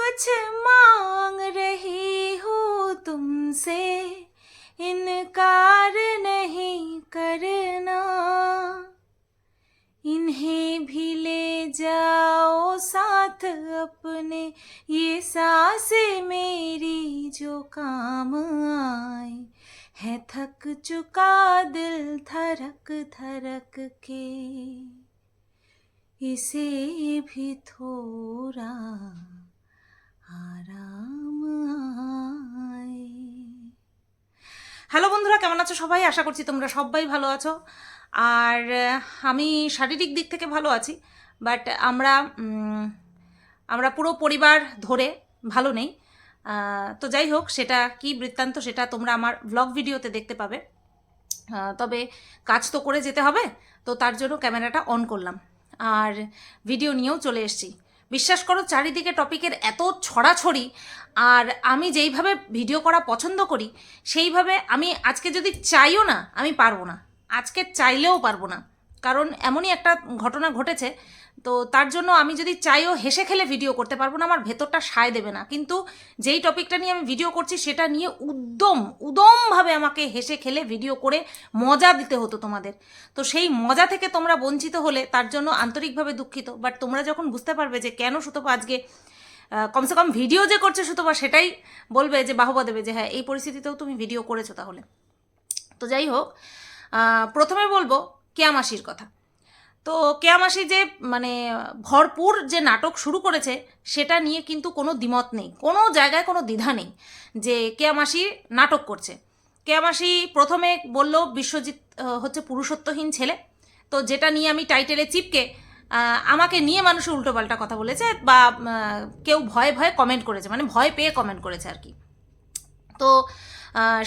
कुछ मांग रही हूँ तुमसे। इनकार नहीं करना। इन्हें भी ले जाओ साथ अपने। ये साँसें मेरी जो काम आए। है थक चुका दिल थरक थरक के। इसे भी थोड़ा হ্যালো বন্ধুরা, কেমন আছো সবাই? আশা করছি তোমরা সবাই ভালো আছো। আর আমি শারীরিক দিক থেকে ভালো আছি বাট আমরা আমরা পুরো পরিবার ধরে ভালো নেই। তো যাই হোক, সেটা কি বৃত্তান্ত সেটা তোমরা আমার ব্লগ ভিডিওতে দেখতে পাবে। তবে কাজ তো করে যেতে হবে, তো তার জন্য ক্যামেরাটা অন করলাম। আর ভিডিও নিয়েও চলে এসেছি। বিশ্বাস করো, চারিদিকে টপিকের এত ছড়াছড়ি, আর আমি যেইভাবে ভিডিও করা পছন্দ করি, সেইভাবে আমি আজকে যদি চাইও না, আমি পারব না। আজকে চাইলেও পারব না। কারণ এমনই একটা ঘটনা ঘটেছে তো তার জন্য আমি যদি চাইও হেসে খেলে ভিডিও করতে পারব না, আমার ভেতরটা সায় দেবে না। কিন্তু যেই টপিকটা নিয়ে আমি ভিডিও করছি, সেটা নিয়ে উদ্যম, উদমভাবে আমাকে হেসে খেলে ভিডিও করে মজা দিতে হতো তোমাদের। তো সেই মজা থেকে তোমরা বঞ্চিত হলে তার জন্য আন্তরিকভাবে দুঃখিত। বাট তোমরা যখন বুঝতে পারবে যে কেন সুতপা আজকে কমসে কম ভিডিও যে করছে সুতপা, সেটাই বলবে যে, বাহবা দেবে যে হ্যাঁ এই পরিস্থিতিতেও তুমি ভিডিও করেছ তাহলে। তো যাই হোক প্রথমে বলব, কেয়ামাসির কথা। তো কেয়ামাসি যে মানে ভরপুর যে নাটক শুরু করেছে, সেটা নিয়ে কিন্তু কোনো দ্বিমত নেই। কোনো জায়গায় কোনো দ্বিধা নেই যে কেয়ামাসি নাটক করছে। কেয়ামাসি প্রথমে বলল বিশ্বজিৎ হচ্ছে পুরুষত্বহীন ছেলে। তো যেটা নিয়ে আমি টাইটেলে চিপকে আমাকে নিয়ে মানুষ উল্টোপাল্টা কথা বলেছে বা কেউ ভয়ে ভয়ে কমেন্ট করেছে মানে ভয় পেয়ে কমেন্ট করেছে আর কি। তো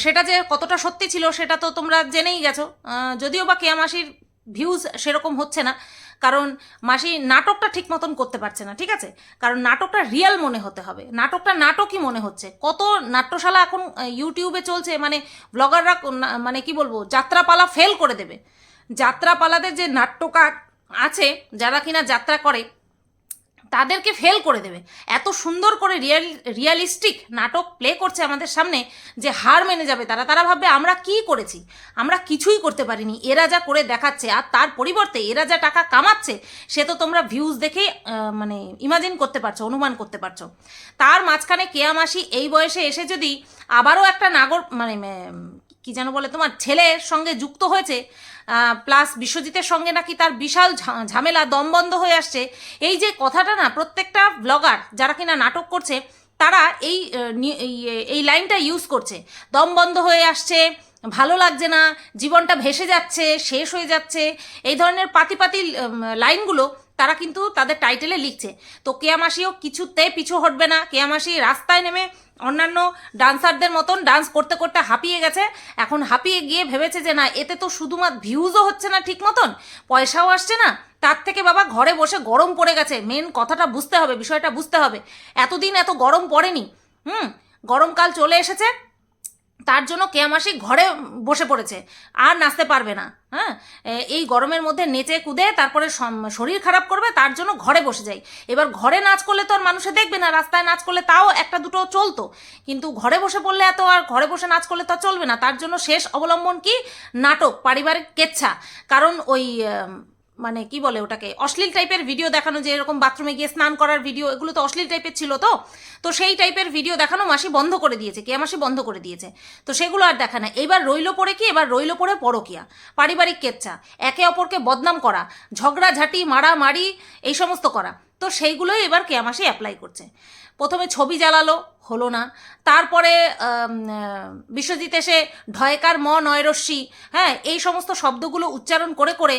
সেটা যে কতটা সত্যি ছিল, সেটা তো তোমরা জেনেই গেছো। যদিও বা কেয়া মাসির ভিউজ সেরকম হচ্ছে না। কারণ মাসি নাটকটা ঠিক মতন করতে পারছে না, ঠিক আছে? কারণ নাটকটা রিয়াল মনে হতে হবে। নাটকটা নাটকই মনে হচ্ছে। কত নাট্যশালা এখন ইউটিউবে চলছে মানে ব্লগাররা মানে কি বলব, যাত্রাপালা ফেল করে দেবে। যাত্রাপালাদের যে নাট্যকার আছে, যারা কিনা যাত্রা করে তাদেরকে ফেল করে দেবে। এত সুন্দর করে রিয়াল রিয়ালিস্টিক নাটক প্লে করছে আমাদের সামনে যে হার মেনে যাবে তারা। তারা ভাববে আমরা কি করেছি? আমরা কিছুই করতে পারিনি। এরা যা করে দেখাচ্ছে আর তার পরিবর্তে এরা যা টাকা কামাচ্ছে সে তো তোমরা ভিউজ আহ, মানে ইমাজিন করতে পারছ অনুমান করতে পারছ। তার মাঝখানে কেয়া মাসি এই বয়সে এসে যদি আবারও একটা নাগর মানে কি যেন বলে তোমার ছেলের সঙ্গে যুক্ত হয়েছে প্লাস বিশ্বজিতের সঙ্গে নাকি তার বিশাল ঝামেলা দম বন্ধ হয়ে আসছে। এই যে কথাটা না প্রত্যেকটা ব্লগার যারা কিনা নাটক করছে তারা এই, এই লাইনটা ইউজ করছে। দম বন্ধ হয়ে আসছে ভালো লাগছে না জীবনটা ভেসে যাচ্ছে শেষ হয়ে যাচ্ছে। এই ধরনের পাতি পাতি লাইনগুলো তারা কিন্তু তাদের টাইটেলে লিখছে। তো কেয়ামাসিও কিছুতে পিছু হটবে না। কেয়ামাসি রাস্তায় নেমে অন্যান্য ডান্সারদের মতন ডান্স করতে করতে হাঁপিয়ে গেছে। এখন হাঁপিয়ে গিয়ে ভেবেছে যে না, এতে তো শুধুমাত্র ভিউজও হচ্ছে না ঠিক মতন, পয়সাও আসছে না। তার থেকে বাবা ঘরে বসে গরম পড়ে গেছে। মেন কথাটা বুঝতে হবে, বিষয়টা বুঝতে হবে। এতদিন এত গরম পড়েনি। হুম, গরমকাল চলে এসেছে। তার জন্য কেয়ামাসি ঘরে বসে পড়েছে। আর নাচতে পারবে না। হ্যাঁ? এই গরমের মধ্যে নেচে কুদে তারপরে শরীর খারাপ করবে, তার জন্য ঘরে বসে যাই। এবার ঘরে নাচ করলে তো আর মানুষে দেখবে না, রাস্তায় নাচ করলে তাও একটা দুটো চলতো। কিন্তু ঘরে বসে পড়লে এত আর ঘরে বসে নাচ করলে তো চলবে না। তার জন্য শেষ অবলম্বন কি? নাটক, পারিবারিক কেচ্ছা। কারণ ওই মানে কি বলে ওটাকে? অশ্লীল টাইপের ভিডিও দেখানো, যে এরকম বাথরুমে গিয়ে স্নান করার ভিডিও এগুলো তো অশ্লীল টাইপের ছিল তো? তো সেই টাইপের ভিডিও দেখানো মাসি বন্ধ করে দিয়েছে। কে মাসি? বন্ধ করে দিয়েছে। তো সেগুলো আর দেখা না এবার রইল পরে কি? এবার রইল পরে পরকিয়া। পারিবারিক কেচ্ছা। একে অপরকে বদনাম করা, ঝগড়াঝাটি, মারামারি, এই সমস্ত করা। তো সেইগুলোই এবার কেয়ামাসি অ্যাপ্লাই করছে। প্রথমে ছবি জ্বালালো, হলো না। তারপরে বিশ্বজিৎ এসে ঢয়কার ম নয়রশ্মি হ্যাঁ এই সমস্ত শব্দগুলো উচ্চারণ করে করে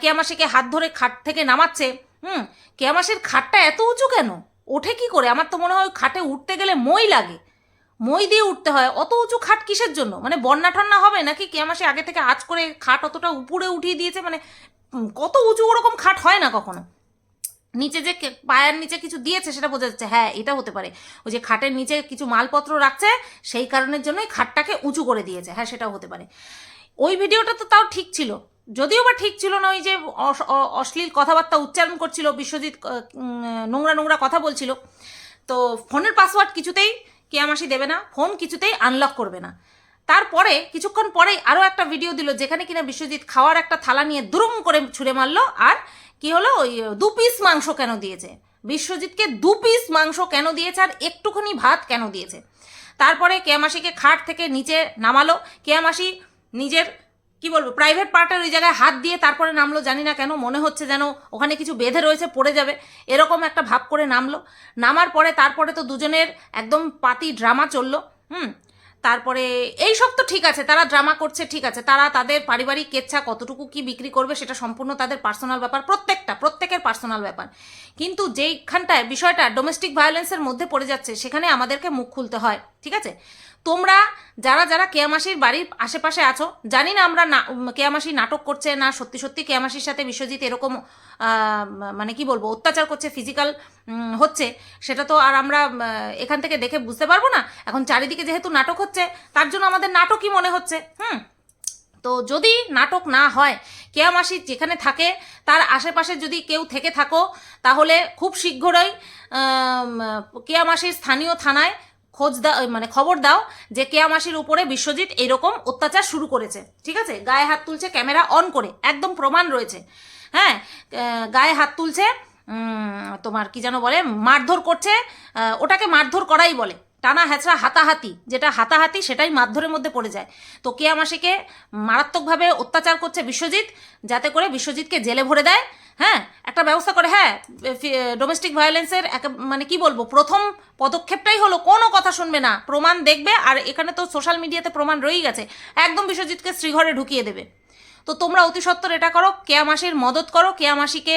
কেয়ামাসিকে হাত ধরে খাট থেকে নামাচ্ছে। হুম কেয়ামাসির খাটটা এত উঁচু কেন? ওঠে কি করে? আমার তো মনে হয় খাটে উঠতে গেলে মই লাগে। মই দিয়ে উঠতে হয়। অত উঁচু খাট কিসের জন্য? মানে বন্যা টন্যা হবে নাকি কেয়ামাসি আগে থেকে আজ করে খাট অতটা উপরে উঠিয়ে দিয়েছে? মানে কত উঁচু ওরকম খাট হয় না কখনো? নিচে যে পায়ের নিচে কিছু দিয়েছে সেটা বোঝা যাচ্ছে হ্যাঁ এটা হতে পারে। ওই যে খাটের নিচে কিছু মালপত্র রাখছে, সেই কারণের জন্যই খাটটাকে উঁচু করে দিয়েছে। হ্যাঁ সেটাও হতে পারে। ওই ভিডিওটা তো তাও ঠিক ছিল। যদিও বা ঠিক ছিল না, ওই যে অশ্লীল কথাবার্তা উচ্চারণ করছিল, বিশ্বজিৎ নোংরা নোংরা কথা বলছিল, তো ফোনের পাসওয়ার্ড কিছুতেই কেয়ামাসি দেবে না, ফোন কিছুতেই আনলক করবে না। তারপরে কিছুক্ষণ পরেই আরও একটা ভিডিও দিল, যেখানে কিনা বিশ্বজিৎ খাওয়ার একটা থালা নিয়ে দুরুম করে ছুঁড়ে মারলো, আর কি হলো, ওই দু পিস মাংস কেন দিয়েছে? বিশ্বজিৎকে দু পিস মাংস কেন দিয়েছে, আর একটুখানি ভাত কেন দিয়েছে? তারপরে কেয়ামাসিকে খাট থেকে নিচে নামালো কেয়ামাসি নিজের, কি বলব প্রাইভেট পার্টের ওই জায়গায় হাত দিয়ে তারপরে নামলো, জানি না কেন, মনে হচ্ছে যেন ওখানে কিছু বেঁধে রয়েছে, পড়ে যাবে, এরকম একটা ভাব করে নামলো, নামার পরে তারপরে তো দুজনের একদম পাতি ড্রামা চলল, হুম তারপরে এই সব তো ঠিক আছে, তারা ড্রামা করছে, ঠিক আছে। তারা তাদের পারিবারিক কেচ্ছা কতটুকু কি বিক্রি করবে সেটা সম্পূর্ণ তাদের পার্সোনাল ব্যাপার, প্রত্যেকটা, প্রত্যেকের পার্সোনাল ব্যাপার। কিন্তু যেইখানটায়, বিষয়টা ডোমেস্টিক ভায়োলেন্সের মধ্যে পড়ে যাচ্ছে, সেখানে আমাদেরকে মুখ খুলতে হয়, ঠিক আছে? তোমরা যারা যারা কেয়ামাসির বাড়ির আশেপাশে আছো, জানি না আমরা না কেয়ামাসি নাটক করছে না, সত্যি সত্যি কেয়ামাসির সাথে বিশ্বজিৎ এরকম মানে কি বলব, অত্যাচার করছে ফিজিক্যাল হচ্ছে, সেটা তো আর আমরা এখান থেকে দেখে বুঝতে পারব না। এখন চারিদিকে যেহেতু নাটক হচ্ছে, তার জন্য আমাদের নাটকই মনে হচ্ছে, হুম? তো যদি নাটক না হয়, কেয়ামাসি যেখানে থাকে, তার আশেপাশে যদি কেউ থেকে থাকো, তাহলে খুব শীঘ্রই কেয়ামাসির স্থানীয় থানায় খোঁজ দাও মানে খবর দাও যে কেয়ামাসির উপরে বিশ্বজিৎ এরকম অত্যাচার শুরু করেছে। ঠিক আছে? গায়ে হাত তুলছে, ক্যামেরা অন করে। একদম প্রমাণ রয়েছে। হ্যাঁ? গায়ে হাত তুলছে তোমার কি যেন বলে, মারধর করছে ওটাকে মারধর করাই বলে। টানা হ্যাচড়া হাতাহাতি। যেটা হাতাহাতি, সেটাই মারধরের মধ্যে পড়ে যায়। তো কেয়ামাসিকে মারাত্মকভাবে অত্যাচার করছে বিশ্বজিৎ, যাতে করে বিশ্বজিৎকে জেলে ভরে দেয়। হ্যাঁ একটা ব্যবস্থা করে হ্যাঁ ডোমেস্টিক ভায়োলেন্সের এক মানে কি বলব, প্রথম পদক্ষেপটাই হলো কোনো কথা শুনবে না, প্রমাণ দেখবে, আর এখানে তো সোশ্যাল মিডিয়াতে প্রমাণ রয়েই গেছে, একদম বিশ্বজিৎকে শ্রীঘরে ঢুকিয়ে দেবে। তো তোমরা অতি সত্বর এটা করো, কেয়ামাসির মদত করো, কেয়ামাসিকে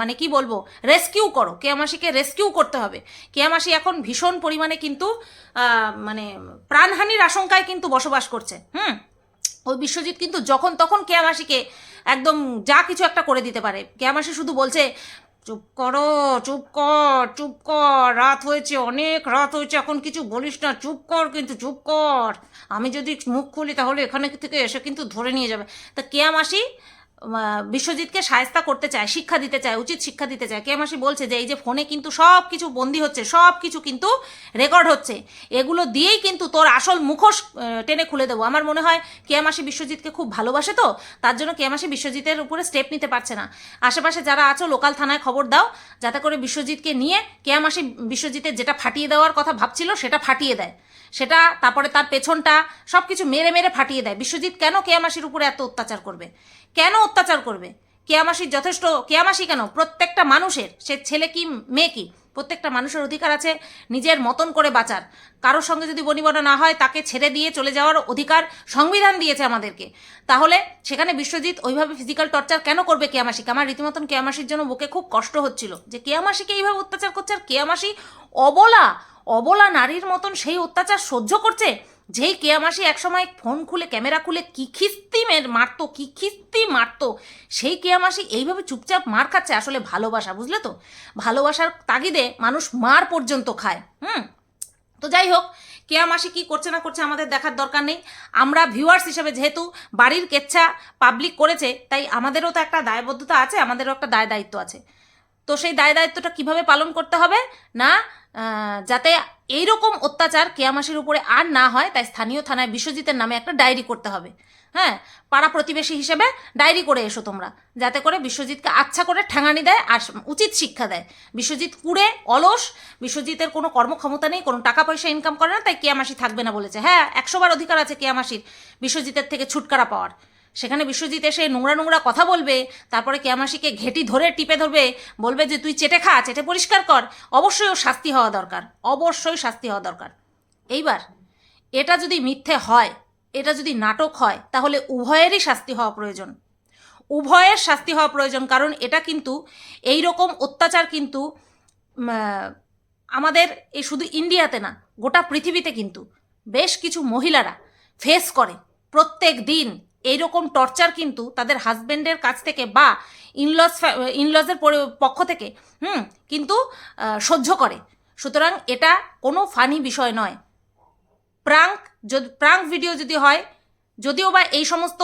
মানে কি বলব রেস্কিউ করো, কেয়ামাসিকে রেস্কিউ করতে হবে। কেয়ামাসি এখন ভীষণ পরিমাণে কিন্তু মানে প্রাণহানির আশঙ্কায় কিন্তু বসবাস করছে, হুম? ওই বিশ্বজিৎ কিন্তু যখন তখন কেয়ামাসিকে একদম যা কিছু একটা করে দিতে পারে। কেয়ামাসি শুধু বলছে চুপ করো চুপ কর চুপ কর রাত হয়েছে অনেক রাত হয়েছে এখন কিছু বলিস না চুপ কর কিন্তু চুপ কর। আমি যদি মুখ খুলি তাহলে এখানে থেকে এসে কিন্তু ধরে নিয়ে যাবে। তা কেয়ামাসি আহ, বিশ্বজিৎকে সায়স্তা করতে চায়, শিক্ষা দিতে চায়, উচিত শিক্ষা দিতে চায়। কেয়ামাসি বলছে যে, এই যে ফোনে কিন্তু সব কিছু বন্দি হচ্ছে সব কিছু কিন্তু রেকর্ড হচ্ছে। এগুলো দিয়েই কিন্তু তোর আসল মুখোশ টেনে খুলে দেবো। আমার মনে হয় কেয়ামাসি বিশ্বজিৎকে খুব ভালোবাসে তো, তার জন্য কেয়ামাসি বিশ্বজিতের উপরে স্টেপ নিতে পারছে না। আশেপাশে যারা আছো লোকাল থানায় খবর দাও, যাতে করে বিশ্বজিৎকে নিয়ে কেয়ামাসি বিশ্বজিতের যেটা ফাটিয়ে দেওয়ার কথা ভাবছিল, সেটা ফাটিয়ে দেয়। সেটা, তারপরে তার পেছনটা সব কিছু মেরে মেরে ফাটিয়ে দেয়। বিশ্বজিৎ, কেন কেয়ামাসির উপরে এত অত্যাচার করবে? কেন অত্যাচার করবে? কেয়ামাসির যথেষ্ট, কেয়ামাসি কেন? প্রত্যেকটা মানুষের, সে ছেলে কি, মেয়ে কি? প্রত্যেকটা মানুষের অধিকার আছে নিজের মতন করে বাঁচার। কারোর সঙ্গে যদি বনিবনা না হয়, তাকে ছেড়ে দিয়ে চলে যাওয়ার অধিকার সংবিধান দিয়েছে আমাদেরকে। তাহলে সেখানে বিশ্বজিৎ ওইভাবে ফিজিক্যাল টর্চার কেন করবে কেয়ামাসিকে? আমার রীতিমতন কেয়ামাসির জন্য বুকে খুব কষ্ট হচ্ছিল যে কেয়ামাসিকে এইভাবে অত্যাচার করছে আর কেয়ামাসি অবলা অবলা নারীর মতন সেই অত্যাচার সহ্য করছে? যেই কেয়ামাসি একসময় ফোন খুলে, ক্যামেরা খুলে, কি খিস্তি মের মারতো, কি খিস্তি মারতো? সেই কেয়ামাসি এইভাবে চুপচাপ মার খাচ্ছে আসলে ভালোবাসা, বুঝলে তো? ভালোবাসার তাগিদে মানুষ মার পর্যন্ত খায়, হুম? তো যাই হোক, কেয়ামাসি কি করছে না করছে আমাদের দেখার দরকার নেই। আমরা ভিউয়ার্স হিসেবে যেহেতু বাড়ির কেচ্ছা পাবলিক করেছে, তাই আমাদেরও তো একটা দায়বদ্ধতা আছে, আমাদেরও একটা দায় দায়িত্ব আছে। তো সেই দায় দায়িত্বটা কীভাবে পালন করতে হবে? না যাতে এইরকম অত্যাচার কেয়ামাসির উপরে আর না হয়, তাই স্থানীয় থানায় বিশ্বজিতের নামে একটা ডায়েরি করতে হবে। হ্যাঁ পাড়া প্রতিবেশী হিসেবে ডায়েরি করে এসো তোমরা, যাতে করে বিশ্বজিৎকে আচ্ছা করে ঠ্যাঙানি দেয় আর উচিত শিক্ষা দেয়। বিশ্বজিৎ কুড়ে, অলস, বিশ্বজিতের কোনো কর্মক্ষমতা নেই, কোনো টাকা পয়সা ইনকাম করে না, তাই কেয়ামাসি থাকবে না বলেছে। হ্যাঁ একশোবার অধিকার আছে কেয়ামাসির, বিশ্বজিতের থেকে ছুটকারা পাওয়ার। সেখানে বিশ্বজিৎ এসে নোংরা নোংরা কথা বলবে, তারপরে কেয়ামাসিকে ঘেটি ধরে টিপে ধরবে, বলবে যে তুই চেটে খা, চেটে পরিষ্কার কর, অবশ্যই শাস্তি হওয়া দরকার, অবশ্যই শাস্তি হওয়া দরকার। এইবার, এটা যদি মিথ্যে হয়, এটা যদি নাটক হয়, তাহলে উভয়েরই শাস্তি হওয়া প্রয়োজন। উভয়ের শাস্তি হওয়া প্রয়োজন, কারণ এটা কিন্তু এই রকম অত্যাচার কিন্তু আমাদের এই শুধু ইন্ডিয়াতে না, গোটা পৃথিবীতে কিন্তু, বেশ কিছু মহিলারা ফেস করে প্রত্যেক দিন। এইরকম টর্চার কিন্তু তাদের হাজব্যান্ডের কাছ থেকে বা ইনলস ইনলসের পক্ষ থেকে, হুম, কিন্তু সহ্য করে। সুতরাং এটা কোনো ফানি বিষয় নয়। প্রাঙ্ক যদি প্রাঙ্ক ভিডিও যদি হয়, যদিও বা এই সমস্ত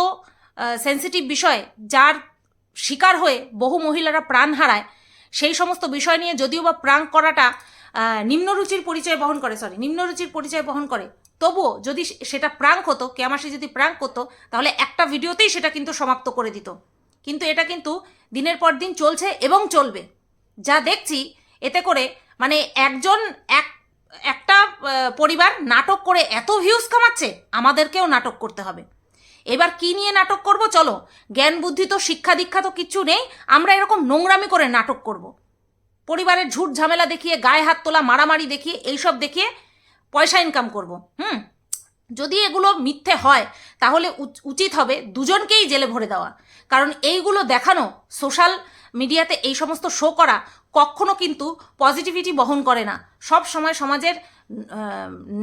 সেন্সিটিভ বিষয় যার শিকার হয়ে বহু মহিলারা প্রাণ হারায়, সেই সমস্ত বিষয় নিয়ে যদিও বা প্রাঙ্ক করাটা নিম্নরুচির পরিচয় বহন করে সরি নিম্নরুচির পরিচয় বহন করে তবুও যদি সেটা প্রাঙ্ক হতো কেমাসি যদি প্রাঙ্ক করতো, তাহলে একটা ভিডিওতেই সেটা কিন্তু সমাপ্ত করে দিত। কিন্তু এটা কিন্তু দিনের পর দিন চলছে এবং চলবে। যা দেখছি, এতে করে মানে একজন, এক, একটা পরিবার নাটক করে এত ভিউজ কামাচ্ছে, আমাদেরকেও নাটক করতে হবে। এবার কি নিয়ে নাটক করব? চলো, জ্ঞান, বুদ্ধি তো, শিক্ষা, দীক্ষা তো কিচ্ছু নেই, আমরা এরকম নোংরামি করে নাটক করব। পরিবারের ঝুট ঝামেলা দেখিয়ে, গায়ে হাত তোলা, মারামারি দেখিয়ে, এইসব দেখিয়ে পয়সা ইনকাম করব। হুম? যদি এগুলো মিথ্যে হয়, তাহলে উচিত হবে দুজনকেই জেলে ভরে দেওয়া। কারণ এইগুলো দেখানো সোশ্যাল মিডিয়াতে এই সমস্ত শো করা, কখনো কিন্তু পজিটিভিটি বহন করে না। সব সময় সমাজের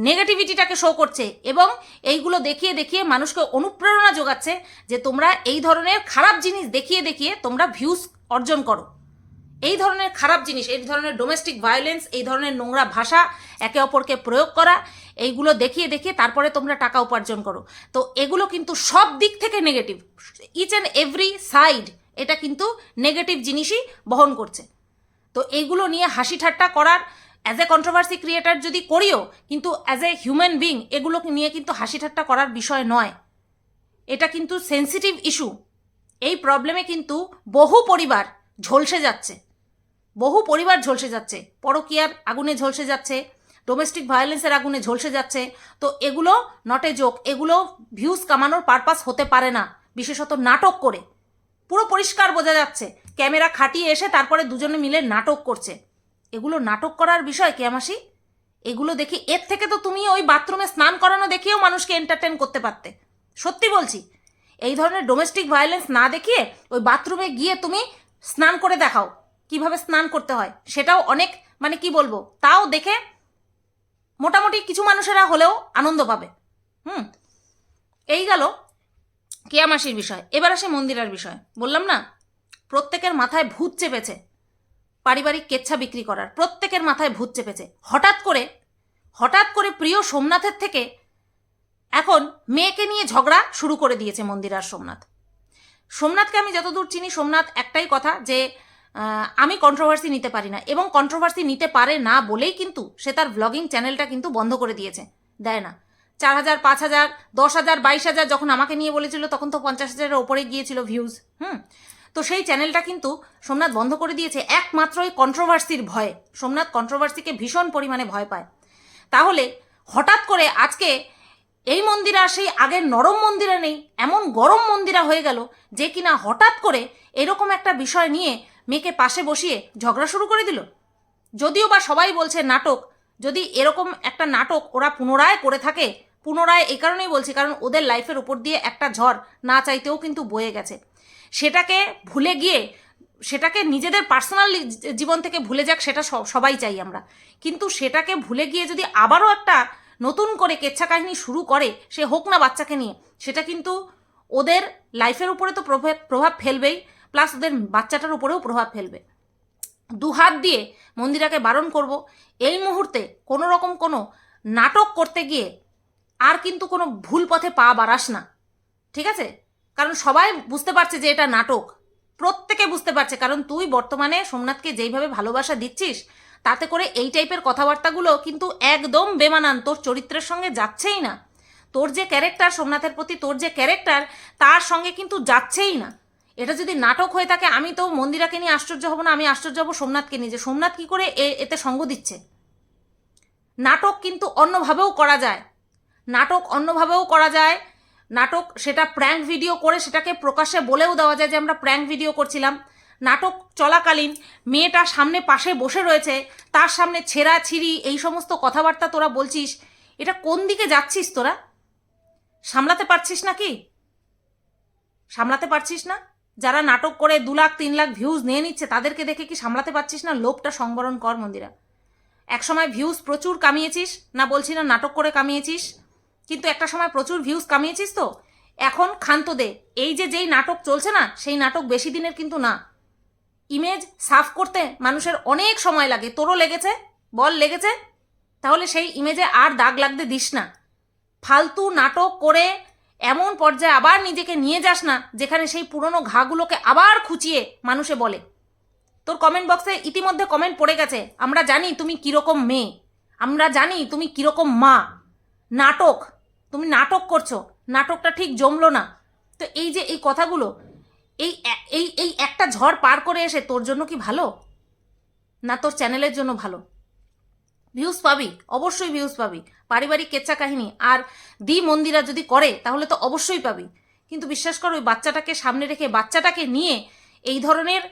নেগেটিভিটিটাকে শো করছে এবং এইগুলো দেখিয়ে দেখিয়ে মানুষকে অনুপ্রেরণা যোগাচ্ছে যে তোমরা এই ধরনের খারাপ জিনিস দেখিয়ে দেখিয়ে তোমরা ভিউজ অর্জন করো। এই ধরনের খারাপ জিনিস, এই ধরনের ডোমেস্টিক ভায়োলেন্স এই ধরনের নোংরা ভাষা একে অপরকে প্রয়োগ করা, এইগুলো দেখিয়ে দেখিয়ে তারপরে তোমরা টাকা উপার্জন করো। তো এগুলো কিন্তু সব দিক থেকে negative each and every side এটা কিন্তু নেগেটিভ জিনিসই বহন করছে। তো এইগুলো নিয়ে হাসি ঠাট্টা করার অ্যাজ এ কন্ট্রোভার্সি ক্রিয়েটার যদি করিও, কিন্তু অ্যাজ এ হিউম্যান বিং এগুলো নিয়ে কিন্তু হাসি ঠাট্টা করার বিষয় নয়। এটা কিন্তু সেন্সিটিভ ইস্যু এই প্রবলেমে কিন্তু বহু পরিবার ঝলসে যাচ্ছে। বহু পরিবার ঝলসে যাচ্ছে। পরকীয়ার আগুনে ঝলসে যাচ্ছে। ডোমেস্টিক ভায়োলেন্সের আগুনে ঝলসে যাচ্ছে। তো এগুলো নট এ জোক এগুলো ভিউজ কামানোর পারপাস হতে পারে না, বিশেষত নাটক করে। পুরো পরিষ্কার বোঝা যাচ্ছে। ক্যামেরা খাটিয়ে এসে তারপরে দুজনে মিলে নাটক করছে। এগুলো নাটক করার বিষয় কেমাসি এগুলো দেখি এর থেকে তো তুমি ওই বাথরুমে স্নান করানো দেখিয়েও মানুষকে এন্টারটেন করতে পারতে। সত্যি বলছি, এই ধরনের ডোমেস্টিক ভায়োলেন্স না দেখিয়ে ওই বাথরুমে গিয়ে তুমি স্নান করে দেখাও। কীভাবে স্নান করতে হয়, সেটাও অনেক মানে কি বলব, তাও দেখে মোটামুটি কিছু মানুষেরা হলেও আনন্দ পাবে। হুম, এই গেল কেয়ামাসির বিষয়। এবার আসে মন্দিরার বিষয়। বললাম না, প্রত্যেকের মাথায় ভূত চেপেছে, পারিবারিক কেচ্ছা বিক্রি করার, প্রত্যেকের মাথায় ভূত চেপেছে। হঠাৎ করে হঠাৎ করে প্রিয় সোমনাথের থেকে এখন মেয়েকে নিয়ে ঝগড়া শুরু করে দিয়েছে মন্দিরার সোমনাথ। সোমনাথকে আমি যতদূর চিনি, সোমনাথ একটাই কথা যে আমি কন্ট্রোভার্সি নিতে পারি না। এবং কন্ট্রোভার্সি নিতে পারে না বলেই কিন্তু সে তার ব্লগিং চ্যানেলটা কিন্তু বন্ধ করে দিয়েছে। দেয় না। চার হাজার, পাঁচ হাজার, দশ হাজার, বাইশ হাজার যখন আমাকে নিয়ে বলেছিল, তখন তো পঞ্চাশ হাজারের ওপরে গিয়েছিল ভিউজ হুম? তো সেই চ্যানেলটা কিন্তু সোমনাথ বন্ধ করে দিয়েছে একমাত্র এই কন্ট্রোভার্সির ভয়ে। সোমনাথ কন্ট্রোভার্সিকে ভীষণ পরিমাণে ভয় পায়। তাহলে হঠাৎ করে আজকে এই মন্দিরে সেই আগের নরম মন্দিরা নেই, এমন গরম মন্দিরা হয়ে গেল যে কিনা হঠাৎ করে এরকম একটা বিষয় নিয়ে মেয়েকে পাশে বসিয়ে ঝগড়া শুরু করে দিল। যদিও বা সবাই বলছে নাটক, যদি এরকম একটা নাটক ওরা পুনরায় করে থাকে, পুনরায় এই কারণেই বলছি, কারণ ওদের লাইফের উপর দিয়ে একটা ঝড় না চাইতেও কিন্তু বয়ে গেছে। সেটাকে ভুলে গিয়ে, সেটাকে নিজেদের পার্সোনাল জীবন থেকে ভুলে যাক, সেটা সবাই চাই আমরা। কিন্তু সেটাকে ভুলে গিয়ে যদি আবারও একটা নতুন করে কেচ্ছা কাহিনী শুরু করে, সে হোক না বাচ্চাকে নিয়ে, সেটা কিন্তু ওদের লাইফের উপরে তো প্রভাব প্রভাব ফেলবেই। প্লাস ওদের বাচ্চাটার উপরেও প্রভাব ফেলবে। দু হাত দিয়ে মন্দিরাকে বারণ করব। এই মুহূর্তে কোনো রকম কোনো নাটক করতে গিয়ে আর কিন্তু কোনো ভুল পথে পা বাড়াস না। ঠিক আছে? কারণ সবাই বুঝতে পারছে যে এটা নাটক। প্রত্যেকে বুঝতে পারছে। কারণ তুই বর্তমানে সোমনাথকে যেইভাবে ভালোবাসা দিচ্ছিস, তাতে করে এই টাইপের কথাবার্তাগুলো কিন্তু একদম বেমানান। তোর চরিত্রের সঙ্গে যাচ্ছেই না। তোর যে ক্যারেক্টার সোমনাথের প্রতি তোর যে ক্যারেক্টার তার সঙ্গে কিন্তু যাচ্ছেই না। এটা যদি নাটক হয়ে থাকে, আমি তো মন্দিরাকে নিয়ে আশ্চর্য হব না, আমি আশ্চর্য হব সোমনাথকে নিয়ে যে সোমনাথ কি করে এতে সঙ্গ দিচ্ছে। নাটক কিন্তু অন্যভাবেও করা যায়। নাটক অন্যভাবেও করা যায়। নাটক সেটা প্র্যাঙ্ক ভিডিও করে সেটাকে প্রকাশ্যে বলেও দেওয়া যায় যে আমরা প্র্যাঙ্ক ভিডিও করছিলাম। নাটক চলাকালীন মেয়েটা সামনে পাশে বসে রয়েছে, তার সামনে ছেঁড়া ছিঁড়ি, এই সমস্ত কথাবার্তা তোরা বলছিস, এটা কোন দিকে যাচ্ছিস তোরা? সামলাতে পারছিস না কি সামলাতে পারছিস না? যারা নাটক করে দু লাখ, তিন লাখ ভিউজ নিয়ে নিচ্ছে, তাদেরকে দেখে কি সামলাতে পারছিস না? লোভটা সংবরণ কর মন্দিরা। একসময় ভিউজ প্রচুর কামিয়েছিস, না বলছি না নাটক করে কামিয়েছিস, কিন্তু একটা সময় প্রচুর ভিউজ কামিয়েছিস তো। এখন ক্ষান্ত দে, এই যে যেই নাটক চলছে না, সেই নাটক বেশি দিনের কিন্তু না। ইমেজ সাফ করতে মানুষের অনেক সময় লাগে। তোরও লেগেছে, বল লেগেছে? তাহলে সেই ইমেজে আর দাগ লাগতে দিস না। ফালতু নাটক করে এমন পর্যায়ে আবার নিজেকে নিয়ে যাস না, যেখানে সেই পুরনো ঘাগুলোকে আবার খুঁচিয়ে মানুষে বলে। তোর কমেন্ট বক্সে ইতিমধ্যে কমেন্ট পড়ে গেছে, আমরা জানি তুমি কীরকম মেয়ে, আমরা জানি তুমি কীরকম মা, নাটক, তুমি নাটক করছ, নাটকটা ঠিক জমলো না। তো এই যে এই কথাগুলো, এই এই এই একটা ঝড় পার করে এসে তোর জন্য কি ভালো? না তোর চ্যানেলের জন্য ভালো? ভিউজ পাবি, অবশ্যই ভিউজ পাবি। পারিবারিক কেচ্চা কাহিনী আর দি মন্দিরা যদি করে, তাহলে তো অবশ্যই পাবি। কিন্তু বিশ্বাস কর, ওই বাচ্চাটাকে সামনে রেখে বাচ্চাটাকে নিয়ে এই ধরনের,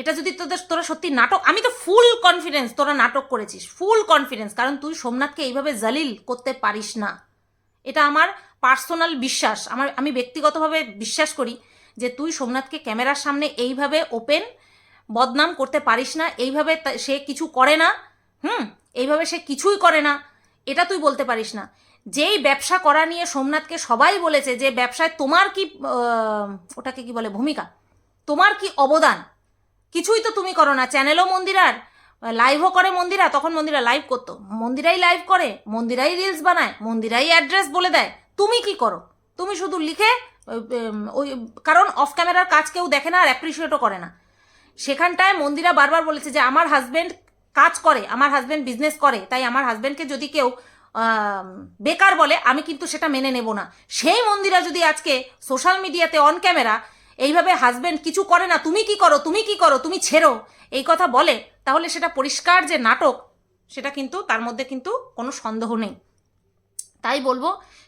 এটা যদি তোদের, তোরা সত্যি নাটক, আমি তো ফুল কনফিডেন্স তোরা নাটক করেছিস ফুল কনফিডেন্স কারণ তুই সোমনাথকে এইভাবে জালিল করতে পারিস না। এটা আমার পার্সোনাল বিশ্বাস, আমার, আমি ব্যক্তিগতভাবে বিশ্বাস করি যে তুই সোমনাথকে ক্যামেরার সামনে এইভাবে ওপেন বদনাম করতে পারিস না, এইভাবে সে কিছু করে না, হুম? এইভাবে সে কিছুই করে না। এটা তুই বলতে পারিস না। যেই ব্যবসা করা নিয়ে সোমনাথকে সবাই বলেছে যে ব্যবসায় তোমার কি ওটাকে কি বলে ভূমিকা? তোমার কি অবদান? কিছুই তো তুমি করো না। চ্যানেলও মন্দিরার লাইভও করে মন্দিরা তখন মন্দিরা লাইভ করতো। মন্দিরাই লাইভ করে মন্দিরাই রিলস বানায় মন্দিরাই অ্যাড্রেস বলে দেয়। তুমি কি করো? তুমি শুধু লিখে ওই, কারণ অফ ক্যামেরার কাজ কেউ দেখে না আর অ্যাপ্রিসিয়েটও করে না। সেখানটায় মন্দিরা বারবার বলেছে যে আমার হাজবেন্ড কাজ করে, আমার হাজব্যান্ড বিজনেস করে, তাই আমার হাজবেন্ডকে যদি কেউ বেকার বলে, আমি কিন্তু সেটা মেনে নেব না। সেই মন্দিরা যদি আজকে সোশ্যাল মিডিয়াতে অন ক্যামেরা এইভাবে হাজবেন্ড কিছু করে না, তুমি কি করো, তুমি কি করো, তুমি ছেড়ো, এই কথা বলে, তাহলে সেটা পরিষ্কার যে নাটক, সেটা কিন্তু তার মধ্যে কিন্তু কোনো সন্দেহ নেই। তাই বলব,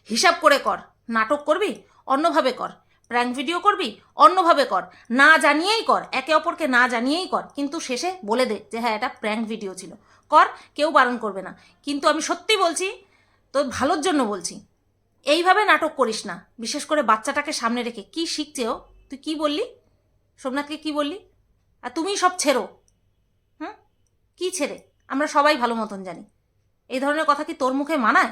হিসাব করে কর, নাটক করবি, অন্যভাবে কর। প্র্যাঙ্ক ভিডিও করবি? অন্যভাবে কর। না জানিয়েই কর। একে অপরকে না জানিয়েই কর। কিন্তু শেষে বলে দে যে হ্যাঁ এটা প্র্যাঙ্ক ভিডিও ছিল। কর, কেউ বারণ করবে না। কিন্তু আমি সত্যি বলছি, তোর ভালোর জন্য বলছি, এইভাবে নাটক করিস না। বিশেষ করে বাচ্চাটাকে সামনে রেখে। কি শিখছে ও? তুই কি বললি? সোমনাথকে কি বললি? আর তুমি সব ছেড়ো। হুম? কি ছেড়ে? আমরা সবাই ভালো মতন জানি। এই ধরনের কথা কি তোর মুখে মানায়?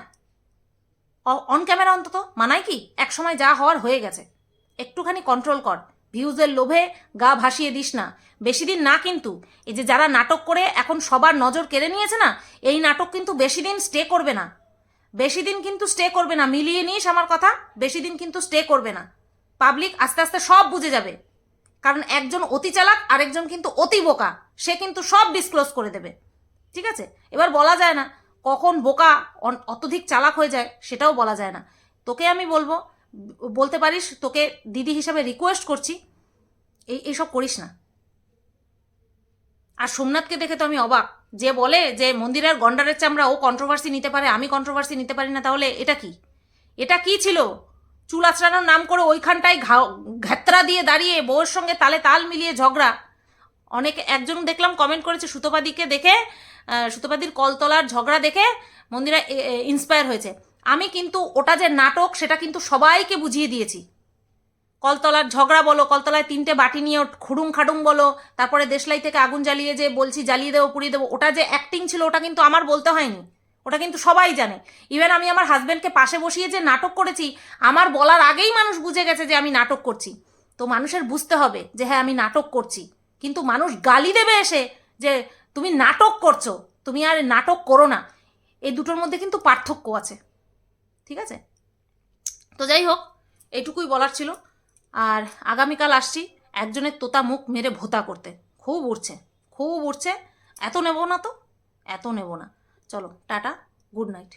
অন ক্যামেরা অন্তত মানায় কি? এক সময় যা হওয়ার হয়ে গেছে। একটুখানি কন্ট্রোল কর। ভিউজের লোভে গা ভাসিয়ে দিস না। বেশি দিন না কিন্তু, এই যে যারা নাটক করে এখন সবার নজর কেড়ে নিয়েছে না, এই নাটক কিন্তু বেশি দিন স্টে করবে না। বেশি দিন কিন্তু স্টে করবে না। মিলিয়ে নিস আমার কথা, বেশি দিন কিন্তু স্টে করবে না। পাবলিক আস্তে আস্তে সব বুঝে যাবে। কারণ একজন অতি চালাক, আরেকজন কিন্তু অতি বোকা। সে কিন্তু সব ডিসক্লোজ করে দেবে। ঠিক আছে? এবার বলা যায় না, কখন বোকা অত্যধিক চালাক হয়ে যায়, সেটাও বলা যায় না। তোকে আমি বলব বলতে পারিস, তোকে দিদি হিসাবে রিকোয়েস্ট করছি। এই, এইসব করিস না। আর সোমনাথকে দেখে তো আমি অবাক। যে বলে যে মন্দিরের গন্ডারের চামড়া ও কন্ট্রোভার্সি নিতে পারে, আমি কন্ট্রোভার্সি নিতে পারি না, তাহলে এটা কি? এটা কি ছিল? চুল আঁচড়ানোর নাম করে ওইখানটায় ঘা- ঘেত্রা দিয়ে দাঁড়িয়ে বউয়ের সঙ্গে তালে তাল মিলিয়ে ঝগড়া। অনেক একজন দেখলাম কমেন্ট করেছে সুতোপাদিকে দেখে সুতোপাদির কলতলার ঝগড়া দেখে মন্দিরা ইন্সপায়ার হয়েছে। আমি কিন্তু ওটা যে নাটক, সেটা কিন্তু সবাইকে বুঝিয়ে দিয়েছি। কলতলার ঝগড়া বলো, কলতলায় তিনটে বাটি নিয়ে খুডুং খাডুং বলো, তারপরে দেশলাই থেকে আগুন জ্বালিয়ে যে বলছি জ্বালিয়ে দেবো, পুড়িয়ে দেবো, ওটা যে অ্যাক্টিং ছিল, ওটা কিন্তু আমার বলতে হয়নি। ওটা কিন্তু সবাই জানে। ইভেন আমি আমার হাজব্যান্ডকে পাশে বসিয়ে যে নাটক করেছি, আমার বলার আগেই মানুষ বুঝে গেছে যে আমি নাটক করছি। তো মানুষের বুঝতে হবে যে হ্যাঁ আমি নাটক করছি। কিন্তু মানুষ গালি দেবে এসে যে তুমি নাটক করছ, তুমি আর নাটক করো না। এই দুটোর মধ্যে কিন্তু পার্থক্য আছে। ঠিক আছে? তো যাই হোক এইটুকুই বলার ছিল। আর আগামীকাল আসছি একজনের তোতা মুখ মেরে ভোতা করতে। খুব উঠছে খুব উঠছে এত নেব না তো? এত নেব না। চলো, টাটা, গুড নাইট।